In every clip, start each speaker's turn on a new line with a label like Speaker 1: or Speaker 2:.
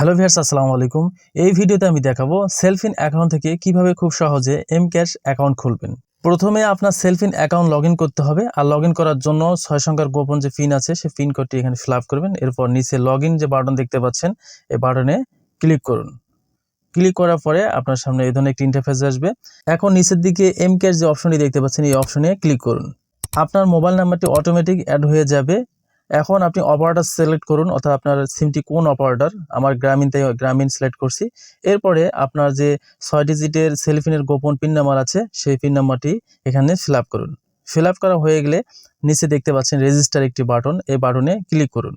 Speaker 1: Hello viewers আসসালামু আলাইকুম। এই ভিডিওতে আমি দেখাবো সেলফিন অ্যাকাউন্ট থেকে কীভাবে খুব সহজে এম ক্যাশ অ্যাকাউন্ট খুলবেন। প্রথমে আপনার সেলফিন অ্যাকাউন্ট লগ করতে হবে। আর লগ করার জন্য ছয় সংখ্যার গোপন যে পিন আছে, সেই পিন কোডটি এখানে ফিল করবেন। এরপর নিচে লগ যে বাটন দেখতে পাচ্ছেন, এই বাটনে ক্লিক করুন। ক্লিক করার পরে আপনার সামনে এই ধরনের একটি ইন্টারফেস আসবে। এখন নিচের দিকে এম ক্যাশ যে অপশনটি দেখতে পাচ্ছেন, এই অপশনে ক্লিক করুন। আপনার মোবাইল নাম্বারটি অটোমেটিক অ্যাড হয়ে যাবে। এখন আপনি অপারেটার সিলেক্ট করুন, অর্থাৎ আপনার সিমটি কোন অপারেটর আমার গ্রামীণ তাই গ্রামীণ সিলেক্ট করছি। এরপরে আপনার যে ছয় ডিজিটের সেলফিনের গোপন পিন নাম্বার আছে, সেই পিন নাম্বারটি এখানে ফিল করুন। ফিল করা হয়ে গেলে নিচে দেখতে পাচ্ছেন রেজিস্টার একটি বাটন এই বাটনে ক্লিক করুন।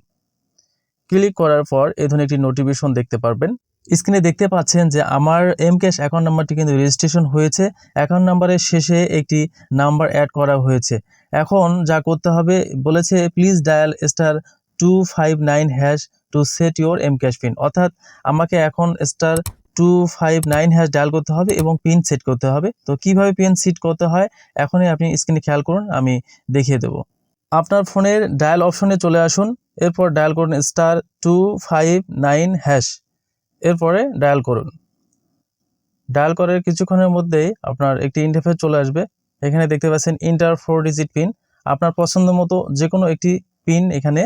Speaker 1: ক্লিক করার পর এই ধরনের একটি নোটিফিকেশন দেখতে পারবেন। স্ক্রিনে দেখতে পাচ্ছেন যে আমার এম ক্যাশ অ্যাকাউন্ট নাম্বারটি কিন্তু রেজিস্ট্রেশন হয়েছে। অ্যাকাউন্ট নাম্বারের শেষে একটি নাম্বার অ্যাড করা হয়েছে। এখন যা করতে হবে, বলেছে please dial star two five nine hash to set your M cash PIN অর্থাৎ আমাকে এখন star two five nine hash dial করতে হবে এবং পিন সেট করতে হবে। তো কীভাবে পিন সেট করতে হয়, এখনই আপনি স্ক্রিনে খেয়াল করুন, আমি দেখিয়ে দেব। আপনার ফোনের ডায়াল অপশনে চলে আসুন, এরপর ডায়াল করুন star two five nine hash এরপরে ডায়াল করুন। ডায়াল করার কিছুক্ষণের মধ্যেই আপনার একটি ইন্টারফেস চলে আসবে। এখানে দেখতে পাচ্ছেন ইন্টার ফোর ডিজিট পিন আপনার পছন্দ মতো যে কোনো একটি পিন এখানে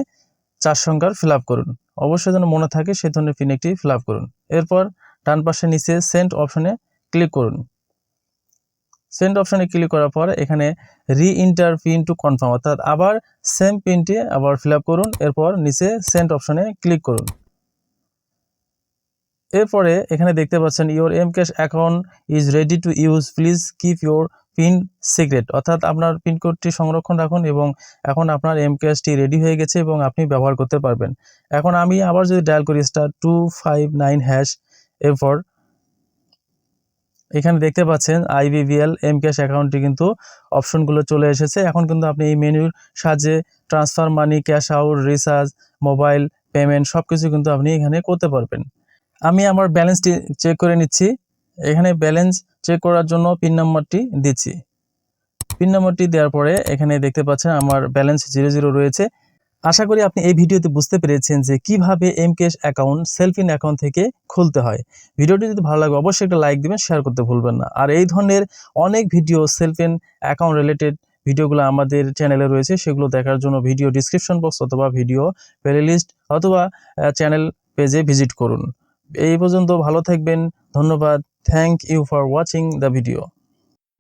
Speaker 1: চার সংখ্যার ফিল করুন। অবশ্যই যেন মনে থাকে সেই ধরনের পিন একটি ফিল করুন। এরপর ডান পাশে নিচে সেন্ট অপশনে ক্লিক করুন। সেন্ট অপশনে ক্লিক করার পর এখানে রি ইন্টার পিন টু কনফার্ম অর্থাৎ আবার সেম পিনটি আবার ফিল করুন। এরপর নিচে সেন্ট অপশনে ক্লিক করুন। এরপরে এখানে দেখতে পাচ্ছেন your M cash account is ready to use please keep your PIN secret অর্থাৎ আপনার পিনকোডটি সংরক্ষণ রাখুন এবং এখন আপনার এম ক্যাশটি রেডি হয়ে গেছে এবং আপনি ব্যবহার করতে পারবেন। এখন আমি আবার যদি ডায়াল করি star two five nine hash এরপর এখানে দেখতে পাচ্ছেন আইবিবিএল এম ক্যাশ অ্যাকাউন্টটি কিন্তু অপশনগুলো চলে এসেছে। এখন কিন্তু আপনি এই মেনুর সাহায্যে transfer money cash out recharge mobile payment সব কিছু কিন্তু আপনি এখানে করতে পারবেন। আমি আমার ব্যালেন্সটি চেক করে নিচ্ছি। এখানে ব্যালেন্স চেক করার জন্য পিন নাম্বারটি দিচ্ছি। পিন নাম্বারটি দেওয়ার পরে এখানে দেখতে পাচ্ছেন আমার ব্যালেন্স জিরো জিরো রয়েছে। আশা করি আপনি এই ভিডিওতে বুঝতে পেরেছেন যে কীভাবে এম ক্যাশ অ্যাকাউন্ট সেলফিন অ্যাকাউন্ট থেকে খুলতে হয়। ভিডিওটি যদি ভালো লাগে অবশ্যই একটা লাইক দিবেন শেয়ার করতে ভুলবেন না। আর এই ধরনের অনেক ভিডিও সেলফিন অ্যাকাউন্ট রিলেটেড ভিডিওগুলো আমাদের চ্যানেলে রয়েছে, সেগুলো দেখার জন্য ভিডিও ডিসক্রিপশন বক্স অথবা ভিডিও প্লেলিস্ট অথবা চ্যানেল পেজে ভিজিট করুন। এই পর্যন্ত ভালো থাকবেন ধন্যবাদ thank you for watching the video